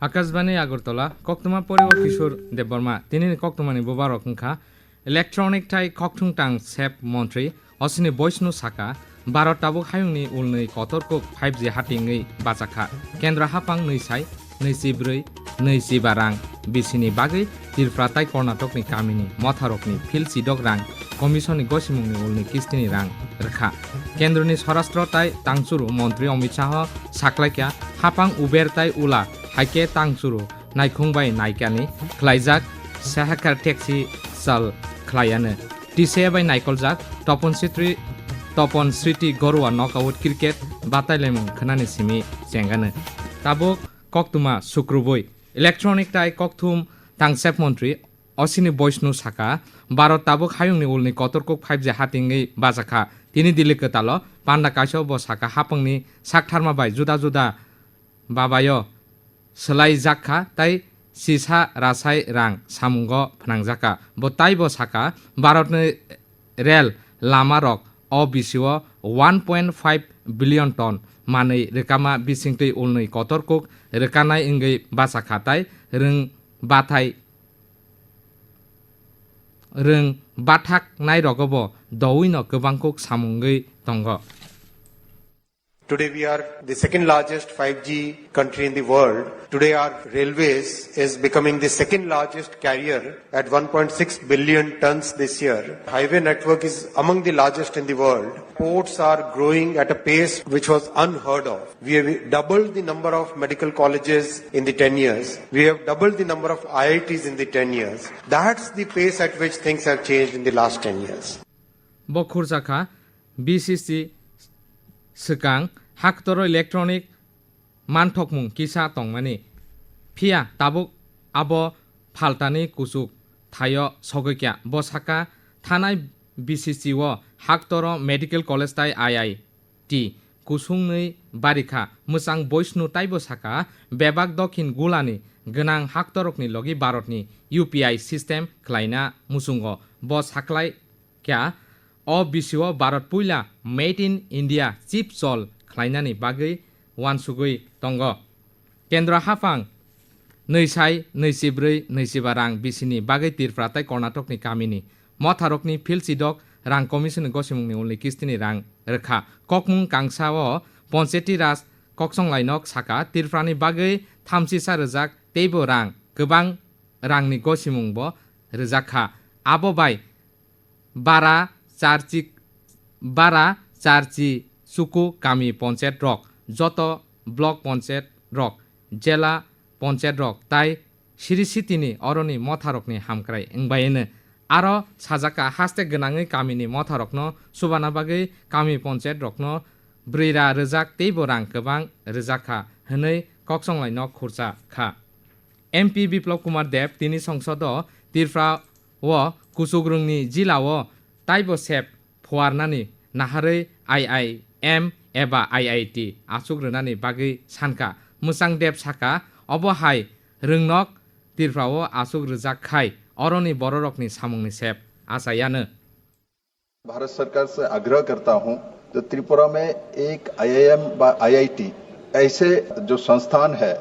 আকাশবাণী আগরতলা কক্তমা পরিব কিশোর দেববর্মা তিনি কক্তমানি বোবার অকংখা ইলেকট্রনিক ঠাই খকঠুং টাং সেপ মন্ত্রী অসিনী বৈষ্ণু সাকা ভারত টাবুক হায়ুংনি উলनै কতরকো ফাইভ জি হাটিংयै বাজাখা কেন্দ্র হাপাং নৈসাই नैजिब्रै नैजिबा रां बिसिनि बागै तिरफ्राताय कर्नाटकनि गामिनि मथारकनि फिल्ड सिडक रां कमिसननि गसिमुंनि उलनि किस्तिनि रां रोखा केन्द्रनि सरास्त्रताय तांसुरु मन्त्री अमित शाह साक्लायखा हापां उबेरताय उला হাইকে tangsuru naikhung bai naikani khlaijak সাহাকার taxi sal khlaiano tise bai naikoljak Tapan Smriti Tapan Smriti গরুয়া knock out cricket বাটাইলেম খানানি সিমি চেংগানো তাবক ককতুমা শুক্রবই। ইলেকট্রনিক টাই ককথুম তাংসেপ মন্ত্রী অশ্বিনী বৈষ্ণু সাকা ভারত তাবুক হায়ুংনি উলনি কতর্কক ফাইভ জে হাতিংই বাজাখা। তিনি দিল্লি তাল, পান্ডা কাশব সাকা হাপংনি সাকথারমা বাই জুদা জুদা বাবায় सोलाय जाखा ताई सिसा रासाय रां सामुंग फोनांजाका bo ताई bo साका भारतनि रेल लामा रक अ बिसिओ one point five billion tonne मानै रोकामा बिसिंतै उलनै कतरकुक रोकानाय इंगै बासाखाताय रों बाथाय रों बाथाक नायरगबो दौइनो गोबांकुक सामुंगै दंग Today we are the second largest 5G country in the world. Today our railways is becoming the second largest carrier at 1.6 billion tons this year. Highway network is among the largest in the world. Ports are growing at a pace which was unheard of. We have doubled the number of medical colleges in the 10 years. We have doubled the number of IITs in the 10 years. That's the pace at which things have changed in the last 10 years. BCC हाक्टर electronic मानथकमुं किसा तंमानि फिया Tabuk आब फाल्टानि कुसुक थाय सगैक्या बसाका थानाय बिसिसि व हाक्टर medical college ताय आइ आइ टि कुसुंनै बारिखा मोजां बयस्नु ताइबो साका बेबाक दक्षिण गुलानि गोनां हाक्टरकनि लगि भारतनि इउ पि आइ सिस्टेम ख्लायना मुसुंग ब साख्लाय क्या अ बिसिओ भारत पुइला मेड इन इन्डिया चिप जल ख्लायनानि बागै वानसुगै दंग केन्द्र हाफां नैसाय नैजिब्रै नैजिबा रां बिसिनि बागै तिरफ्राताय कर्नाटकनि गामिनि मथारकनि फिल सिदक रां कमिसननि गसिमुंनि उलनि किस्तिनि रां रोखा ककमुं कांसाओ पन्सेति राज ककसंलायनक साका तिरफ्रानि बागै थामजिसा रोजाक तेबो रां गोबां रांनि गसिमुंबो रोजाखा आबो बाय बारा চার্চি বারা চার্চি চুকু কামি পঞ্চায়েত রক যত ব্লক পঞ্চায়েত রক জেলা পঞ্চায়েত রক তাই सिरिसिटिनि अरनि मथारकनि हामख्राय ओंबायनो आरो साजाका हास्ते गोनाङै कामिनि मथारकनो सुबाना बागै कामि पन्चायत रकनो ब्रैरा रोजाक तेइबो रां गोबां रोजाखा होनै कक्संलायन खुरसा खा एमपि बिप्लब कुमार देव तिनि संसद तिरफ्रा व कुसुग्रुंनि जिल्लाव ताइबो सेब फवारनानै नाहारै आइ एबा आइ आइ बागै सानखा। मोसां देब अबहाय रोंनक तिरफ्राव आसुग्रोजाखाय अरनि बर' सामुंनि सेब आसायानो भारत सरकार से आग्रह करता हूँ तो त्रिपुरा में एक आईआईएम व आईआईटी ऐसे जो संस्थान है,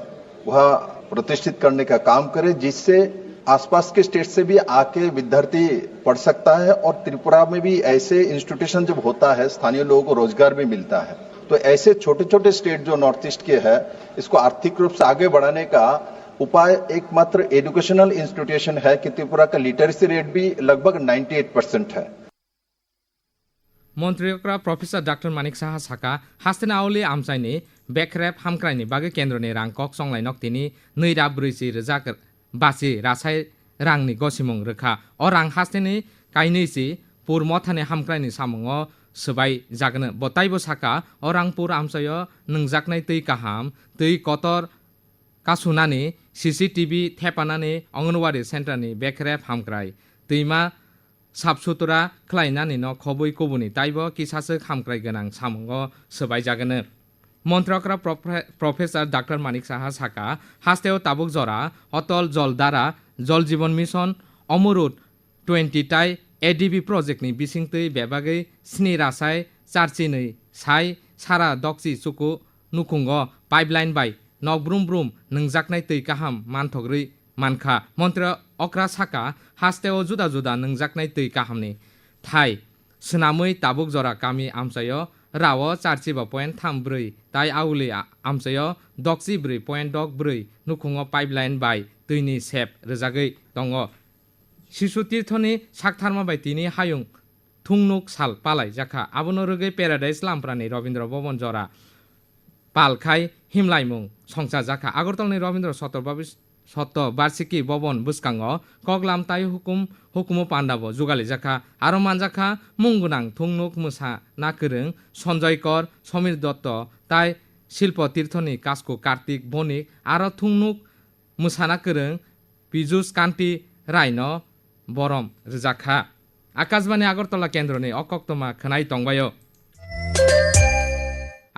वह प्रतिष्ठित करने का काम करे, जिससे आसपास के स्टेट से भी आके विद्यार्थी पढ़ सकता है और त्रिपुरा में भी ऐसे इंस्टीट्यूशन जब होता है, स्थानीय लोगों को रोज़गार भी मिलता है। तो ऐसे छोटे छोटे स्टेट जो नॉर्थ ईस्ट के है, इसको आर्थिक रूप से आगे बढ़ाने का उपाय एकमात्र एजुकेशनल इंस्टीट्यूशन है कि त्रिपुरा का लिटरेसी रेट भी लगभग 98 परसेंट है। मन्त्रीफ्रा प्रफेसर डाक्टर मानिक साहा साका हास्तेना आवली आमसाइनि, बेकरेप हामक्राइनि बागै केन्द्रनि रां कक संलायनक तिनि नैरा ब्रैजि रोजा বাসে রাসাই রাংনি গসিমং রেখা। অ রাং হাসতেনি কাইনেসি পুর মথানে হামক্রাইনি সামং। সবাই জাগন বতাইব সাকা। অ রাংপুর আমসায় নংজাকনাই তৈ কাহাম। তৈ কতর কাসুনানি সিসিটিভি থেপানানি অঙ্গনওয়াড়ি সেন্টারনি বেকরেপ হামক্রাই। তৈমা সাবসুতরা খ্লাইনানি ন খবই কবুনি তাইব কিসাসো হামক্রাই গনাং সামঙ্গ সবাই জাগনো मन्त्रकरा प्रफेसर डाक्टर मानिक साहा साका हास्तेव ताबुक जरा अटल जलदारा जल जीवन मिशन अमरुद टुवेन्टि टाइ एडिबि प्रजेक्टनि बिसिंतै बेबागै स्नि रासाय चारचिनै साय सारा दक्सि सुकु नुखुंग pipeline bye nok brum brum nungjaknai tui kaham manthogrui manka mantri okra saka hasteo juda juda nungjaknai tui kahamni thai swnamui tabuk jora kami tham brui tai auli amsayo dokchi brui point dok brui nukhungo pipeline bai tuini sep rwjagui tongo শিশু তীর্থনি সাকথারমা by তিনি হায়ুং থুংনুক সাল পালাই জাখা আবনো রোগৈ paradise লামপ্রানি Rabindra ভবন জরা পালখাই হিমলাইমুং সংসা জাখা আগরতলনি রবীন্দ্র সতর্বাবি সত্য, বার্ষিকী, ভবন বুসকাঙ্গ কগলাম, তাই হুকুম, হুকুমো পান্ডাবো যুগালি জাখা আরও মানজাখা মুংগুনাং থুংনুক, মুসা না করং সঞ্জয় কর, সমীর দত্ত, তাই শিল্প, তীর্থনি, কাসকো, কার্তিক, বণিক, আরও থুংনুক মুসানা করং পিজুস, কান্তি, রাইন, বরম, রেজাখা। আকাশবাণী, আগরতলা কেন্দ্রনি অকক্তমা, খনাই, তংবায়।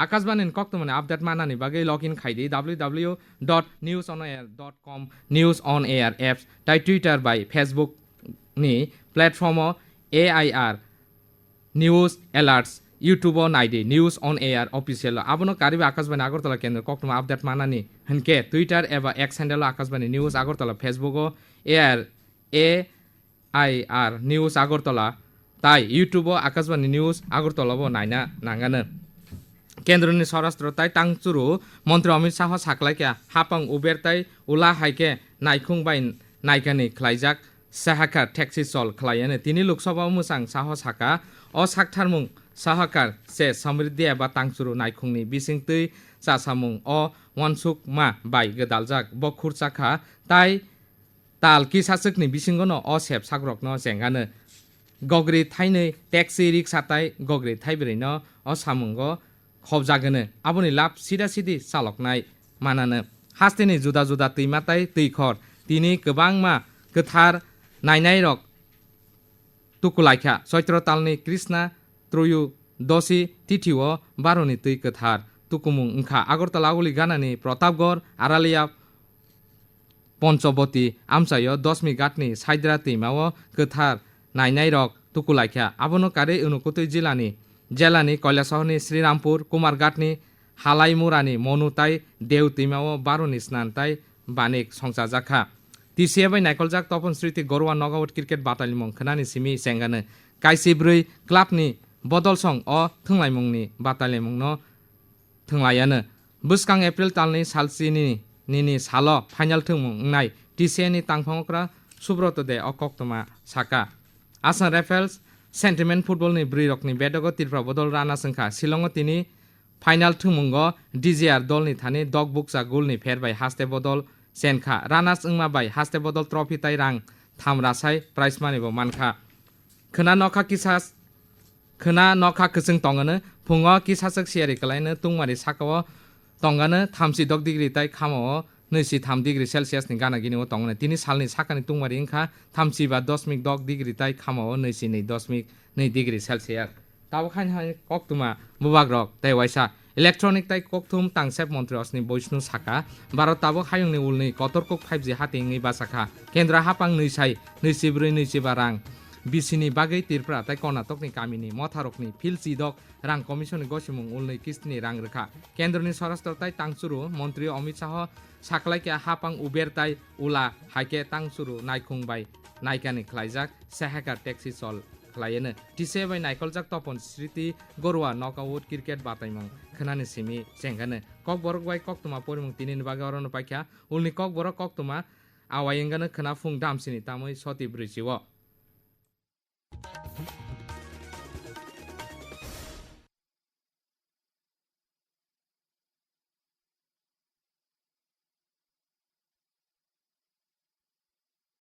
আকাশবাণী কক্তমানে আপডেট মানানি বাগै log in খাইদি W W dot news on air dot com news on air apps তাই Twitter by Facebook ni platform A I R news alerts YouTube নাইডি news on air official আবনো কারিবে আকাশবাণী আগরতলা কেন্দ্র কক্তমা আপডেট মানানি হনকে Twitter এবা X handle Akashvani news Agartala ফেসবুকও air A I R news Agartala তাই ইউটিউবও আকাশবাণী নিউজ আগরতলাবো নাইনা নাঙ্গানো केन्द्रनि सरास्त्र तै टाङचुरु मन्त्री अमित शाह साकलाइके हापाङ उबेर तै उला हाइके नाइखुङ बाइ नाइकानि खलाइजाक साहाकार टेक्सि सल खलाइयानो तिनि लोकसभा मोसां साह साका असाकथारमुं साहाकार से समृद्धि एबा टाङचुरु नाइखुंनि बिसिं तै चासामुं अ वानसुक मा बाइ गोदालजाक बखुर साखा ताइ ताल कि सासुकनि बिसिंगनो अ सेब साग्रकनो जेंगानो गग्रि थाइनै टेक्सि रिक्सा ताइ गग्रि थाइब्रैनो अ सामुंगो खबजागोनो आबुनि लाब सिदा सिदि चालकनाय मानानो हास्तेनि जुदा जुदा दैमाताय दैखर तिनि गोबां मा गोथार नायनाय रक तुकुलाइखा चैत्र तालनि कृष्णा त्रयु दसि तिथिव बार'नि दै गोथार तुकुमुं ओंखा আগরতলা उलि गानानि प्रतापगड़ आरालिया পঞ্চবতী আমসায় দশমি গাটনি সাইদ্রা दैमाव गोथार नायनाय रक तुकुलाइखा आबनो कारे उनुकुतै जिल्लानि জেলানি কৈলাসহনি শ্রীরামপুর, কুমারঘাটনি, হালাইমুরানি, মনুতাই দেউ তিমাও বারুনি স্নানতাই বানিক সংসা জাখা টিসিএবাই নাইকলজাক তপন স্মৃতি, গরুয়া নগাওয়াট ক্রিকেট বাতালি মং খনানি সিমি সেঙ্গানো। কাইসিব্রই, ক্লাবনি বদল সং অ থংলাই মংনি বাতালি মংন থংলায়ানো বুসকাং এপ্রিল তালনি, সালসিনি, নিনি, সাল, ফাইনাল থংনাই টিসিএনি তাংফাংকরা সুব্রত দে অকক্তমা সাকা। আসাম রাইফেলস सेन्टिमेन्ट फुटबलनि ब्रै रकनि बेदग तिरफ्रा बदल राना सोंखा शिलंआव तिनि फाइनाल थुमुंग डिजिआर दलनि थानि दग बुकसा गुलनि फेरबाय हास्ते बदल सेनखा रानास ओंमा बाय हास्ते बदल ट्रफि ताइ रां थाम रासाय प्राइज मानिबो मानखा खोना नखा किसास खोना नखा खोसों तंगानो फुङाव किसासक सियारि खालायनो तुंमारि साकाव तंगानो थामसि दग डिग्री ताइ खामाव नैसि थाम डिग्री सेल्सियासनि गाना गिनिव तंगने तिनि सालनि साखानि तुंमारि ओंखा थामसि बा दशमिक दग डिग्री ताइ खामाव नैसि नै दशमिक नै डिग्री सेल्सियास ताबो खान कक्तुमा बुबाग रक ताइ वाइसा इलेक्ट्रनिक ताइ कक्तुम तांसेप मन्त्री अस्नि बैष्णु साका भारत ताबो हायंनि उलनि कतरकक फाइभ जि हाटिङै बासाखा केन्द्र हापां नैसाइ नैसिब्रै नैजिबा रां 비신이 바게 띠르프라 다 꺼나 떡니 까미니 머타록니 필시덕 랑 কমিশনে গসিমং উল্লাই কিস্তিনি রাং রেখা কেন্দ্রনি স্বরাষ্ট্র তাই তাংসুরু মন্ত্রী অমিত শাহ সাকলাইকে হাপাং উবের তাই উলা হাইকে তাংসুরু নাইখুং বাই নাইকানি খ্লাইজাক সেহাকা ট্যাক্সি চল খ্লাইয়েনো টিসে বাই নাইকলজাক তপন স্মৃতি গরুয়া নকআউট ক্রিকেট বাতাইমং খনানি সিমি চেঙ্গানো কক বরক বাই ককতমা পরিমং তিনি বাগে অরণ পাইখা উলনি কক বরক ককতমা আওয়াইঙ্গানো খনা ফুং দামসিনি তামই সতি ব্রিজিও Thank you.